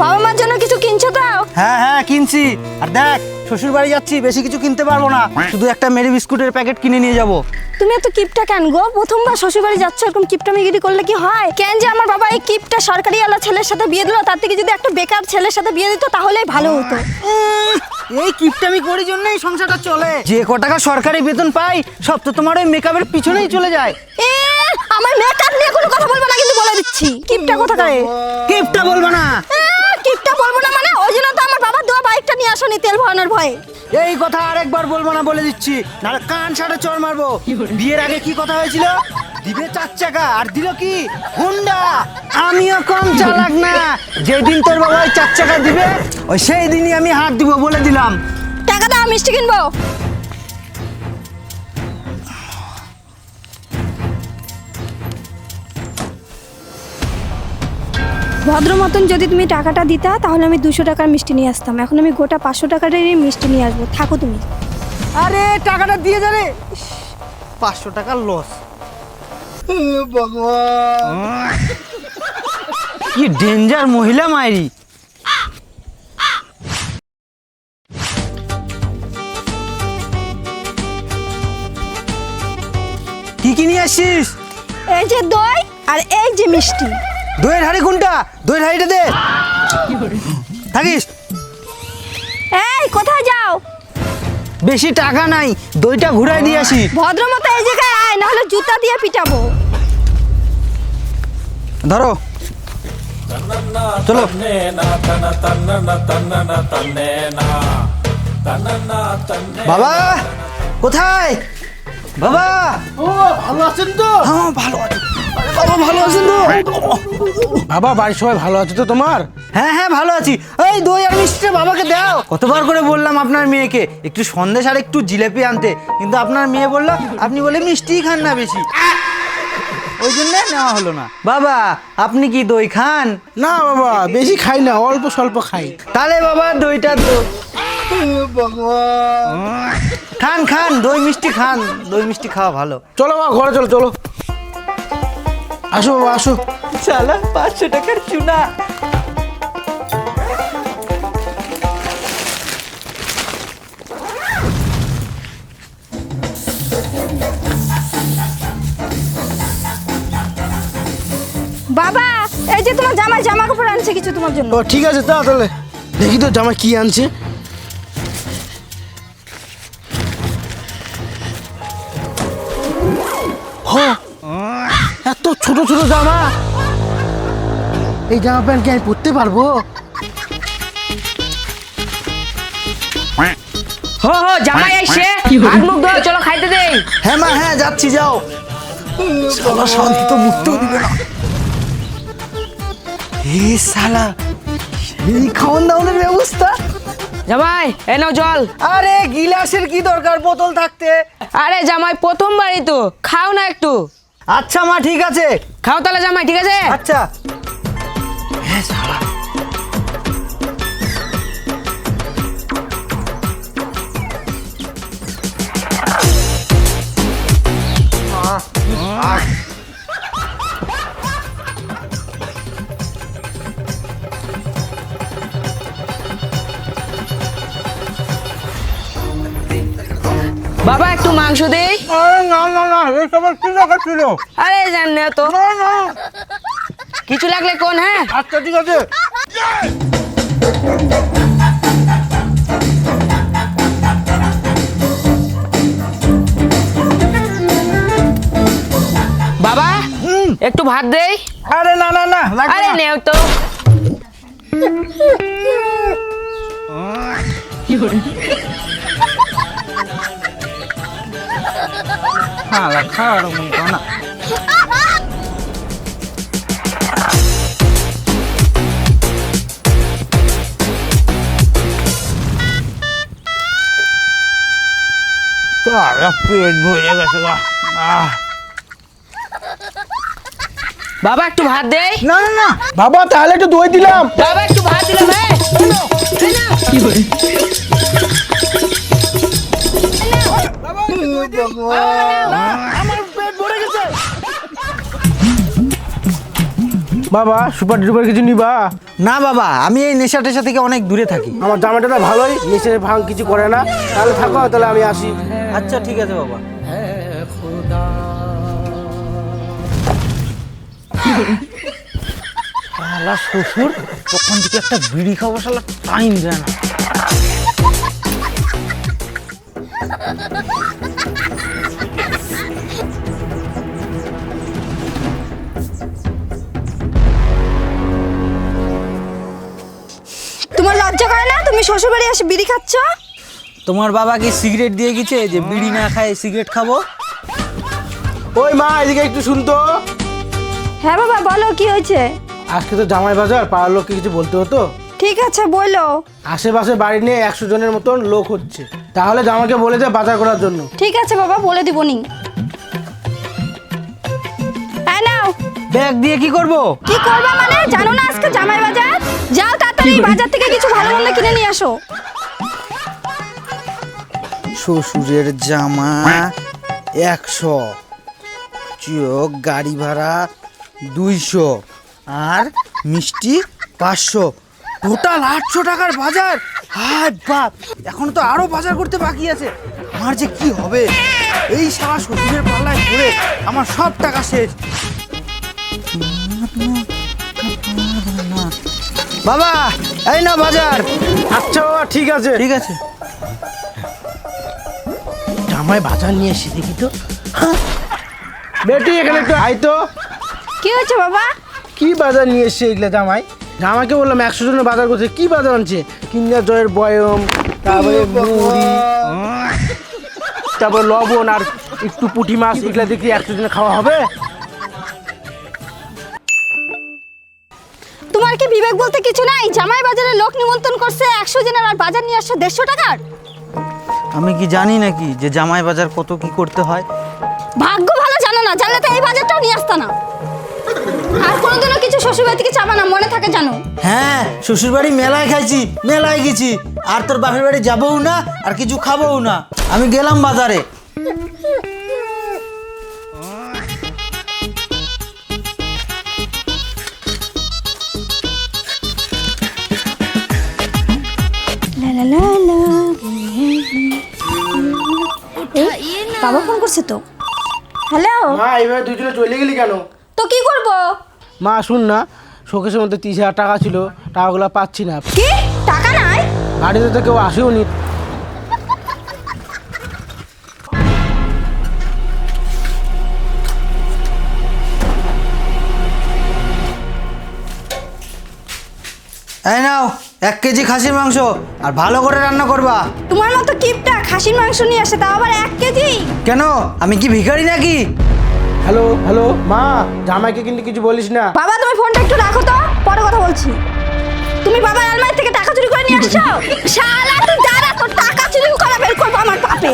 বাবা মার জন্য কিছু কিনছো তো? হ্যাঁ হ্যাঁ কিনছি। আর দেখ শ্বশুর বাড়ি যাচ্ছি বেশি কিছু কিনতে পারব না। শুধু একটা মেরি বিস্কুটের প্যাকেট কিনে নিয়ে যাব। তুমি এত কিপটা কেন গো? প্রথমবার শ্বশুর বাড়ি যাচ্ছ এরকম কিপটা মিগিরি করলে কি হয়? কেন যে আমার বাবা এই কিপটা সরকারি আলা ছেলের সাথে বিয়ে দিল তার থেকে যদি একটা বেকার ছেলের সাথে বিয়ে দিত তাহলেই ভালো হতো। এই কিপটামি করি জন্যই সংসারটা চলে। যে ক টাকা সরকারি বেতন পাই সব তো তোমার ওই মেকআপের পিছনেই চলে যায়। এ আমার মেকআপ নিয়ে কোনো কথা বলব না কিন্তু বলে দিচ্ছি। কিপটা কথা করে কিপটা বলব না কিপটা বলব না মানে ওই জন্য তো আমার বাবা দেওয়া বাইকটা নিয়ে আসনি তেল ভরানোর ভয়ে। এই কথা আরেকবার বলব না বলে দিচ্ছি। নাহলে কান সাড়ে চড় মারবো। বিয়ের আগে কি কথা হয়েছিল? দিবে চার চাকা আর দিল কি? হুন্ডা আমিও কম চালাক না। যেদিন তোর বাবা ওই চার চাকা দিবে ওই সেই দিনই আমি হাত দিব বলে দিলাম। টাকা দাও মিষ্টি কিনবো? ভদ্র মতন যদি তুমি টাকাটা দিতা তাহলে আমি দুশো টাকার মিষ্টি নিয়ে আসতাম। এখন আমি গোটা পাঁচশো টাকারই মিষ্টি নিয়ে আসব। থাকো তুমি। আরে টাকাটা দিয়ে যাবে পাঁচশো টাকার লস কি ডেঞ্জার মহিলা মায়েরি কি কি নিয়ে আসছিস? এই যে দই আর এই যে মিষ্টি। দইয়ের হাড়ি কোনটা? দইয়ের হাড়িটা দে। থাকিস। এই কোথায় যাও? বেশি টাকা নাই দইটা ঘুরাই দিয়ে আসি। ভদ্র মতো এই জায়গায় আয় নাহলে জুতা দিয়ে পিটাবো। ধরো। চলো। বাবা কোথায়? বাবা। ভালো আছেন তো? হ্যাঁ ভালো আছি। বাবা ভালো আছেন তো? বাবা বাড়ির সবাই ভালো আছে তো তোমার? হ্যাঁ হ্যাঁ ভালো আছি। এই দই আর মিষ্টিটা বাবাকে দাও। কতবার করে বললাম আপনার মেয়েকে একটু সন্দেশ আর একটু জিলেপি আনতে। কিন্তু আপনার মেয়ে বলল আপনি বলে মিষ্টিই খান না বেশি। ওই জন্য নেওয়া হলো না। বাবা আপনি কি দই খান? না বাবা বেশি খাই না অল্প স্বল্প খাই। তাহলে বাবা দইটা তো খান খান দই মিষ্টি খান দই মিষ্টি খাওয়া ভালো। চলো বাবা ঘরে চলো চলো। আসো বাবা আসো। চালা পাঁচশো টাকার চুনা। বাবা এই যে তোমার জামাই জামা কাপড় আনছে কিছু তোমার জন্য। ও ঠিক আছে তা তাহলে দেখি তো জামা কি আনছে। হ এত ছোট ছোট জামা। এই জামা প্যান্ট কি আমি পরতে পারব? হো হো জামাই আইছে। হাত মুখ ধোয়া চলো খাইতে দেই হ্যাঁ মা হ্যাঁ যাচ্ছি যাও। শালা শান্তি তো মুক্তও দিবে না। এ শালা এই খাওয়ান দাওয়ানের ব্যবস্থা? জামাই এ নাও জল। আরে গিলাসের কি দরকার বোতল থাকতে? আরে জামাই প্রথমবারই তো। খাও না একটু। আচ্ছা মা ঠিক আছে। খাও তাহলে জামাই ঠিক আছে? আচ্ছা। হ্যাঁ বাবা মাংস দেই? আরে না না না এইসব কি দরকার ছিল? আরে জান না তো। না না। কিছু লাগলে কোন হ্যাঁ? আচ্ছা ঠিক আছে। বাবা একটু ভাত দেই? আরে না না না আরে নেও তো। শালা খাওয়ার মতো না আরে পেট ভরে গেছে বাবা একটু ভাত দেই? না না না। বাবা তাহলে একটু দই দিলাম। বাবা একটু ভাত দিলাম হ্যাঁ নাও। আমার পেট ভরে গেছে। বাবা সুপার ডুপার কিছু নিবা? না বাবা আমি এই নেশা টেশা থেকে অনেক দূরে থাকি। আমার জামাটা না ভালোই নিচে ভাঙ কিছু করে না। তাহলে থাকো তাহলে আমি আসি। আচ্ছা ঠিক আছে বাবা। শালা শ্বশুর তখন থেকে একটা বিড়ি খাব শালা টাইম দেয় না। তোমার লজ্জা করে না? তুমি শ্বশুর বাড়ি এসে বিড়ি খাচ্ছ? তোমার বাবা কি সিগারেট দিয়ে গেছে যে বিড়ি না খায় সিগারেট খাব? ওই মা এদিকে একটু শুনতো হ্যাঁ বাবা বলো কি হয়েছে? আজকে তো জামাই বাজার পাড়ার লোককে কিছু বলতে হতো। ঠিক আছে বলো। আশেপাশে বাড়ি নিয়ে একশো জনের মতন লোক হচ্ছে। তাহলে জামাকে বলে দে বাজার করার জন্য। ঠিক আছে বাবা বলে দিবনি এই নাও। ব্যাগ দিয়ে কি করব? কি করবা মানে? জানো না আজকে জামাই বাজার? যাও তাড়াতাড়ি বাজার থেকে কিছু ভালো মন্দ কিনে নিয়ে আসো। শ্বশুরের জামা একশো চোখ গাড়ি ভাড়া দুইশো আর মিষ্টি পাঁচশো। টোটাল আটশো টাকার বাজার? হায় বাপ! এখন তো আরও বাজার করতে বাকি আছে। আমার যে কি হবে? এই সারা শ্বশুরের পাল্লায় ঘুরে আমার সব টাকা শেষ। বাবা এই না বাজার। আচ্ছা বাবা ঠিক আছে। ঠিক আছে। জামাই বাজার নিয়ে এসে দেখি তো। হ্যাঁ। বেটি এখানে একটু আয় তো। কি হয়েছে বাবা? কি বাজার নিয়ে এসছে এগুলো জামাই? জামাইকে বললাম একশো জনের বাজার করছে। কি বাজার আনছে? কিনা জয়ের বয়ম তারপরে মুড়ি তারপরে লবণ আর একটু পুঁটি মাছ এগুলো দেখি একশো জনে খাওয়া হবে? তোমার কি বিবেক বলতে কিছু নাই? জামাই বাজারে লোক নিমন্ত্রণ করছে একশো জনের আর বাজার নিয়ে আসছো দেড়শো টাকার? আমি কি জানি নাকি যে জামাই বাজার কত কি করতে হয়? ভাগ্য ভালো জানো না জানলে তো এই বাজারটাও নিয়ে আসতা না। আর কোনোদিনও কিছু শ্বশুরবাড়ি থেকে চাবা না মনে থাকে জানো? হ্যাঁ শ্বশুর বাড়ি মেলায় খাইছি মেলায় গেছি। আর তোর বাপের বাড়ি যাবও না আর কিছু খাবও না। আমি গেলাম বাজারে। লা লা লা। লা। এই, বাবা ফোন করছে তো। হ্যালো? মা এইভাবে দুজনে চলে গেলি কেন? তো কি করব? মা শুন না। শোকেশের মধ্যে তিরিশ হাজার টাকা ছিল টাকাগুলো পাচ্ছি না। কি? টাকা নাই? বাড়িতে তো কেউ আসেও নি। এই নাও এক কেজি খাসির মাংস আর ভালো করে রান্না করবা। তোমার মতো কিপটা খাসির মাংস নিয়ে আসে তাও আবার এক কেজি? কেন? আমি কি ভিখারি নাকি? হ্যালো হ্যালো, মা, জামাইকে কিন্তু কিছু বলিস না। বাবা, তুমি ফোনটা একটু রাখো তো, পরে কথা বলছি। তুমি বাবার আলমারি থেকে টাকা চুরি করে নিয়ে আসছো? শালা, তুই দাঁড়া তোর টাকা চুরি করা বের করব আমার পাপে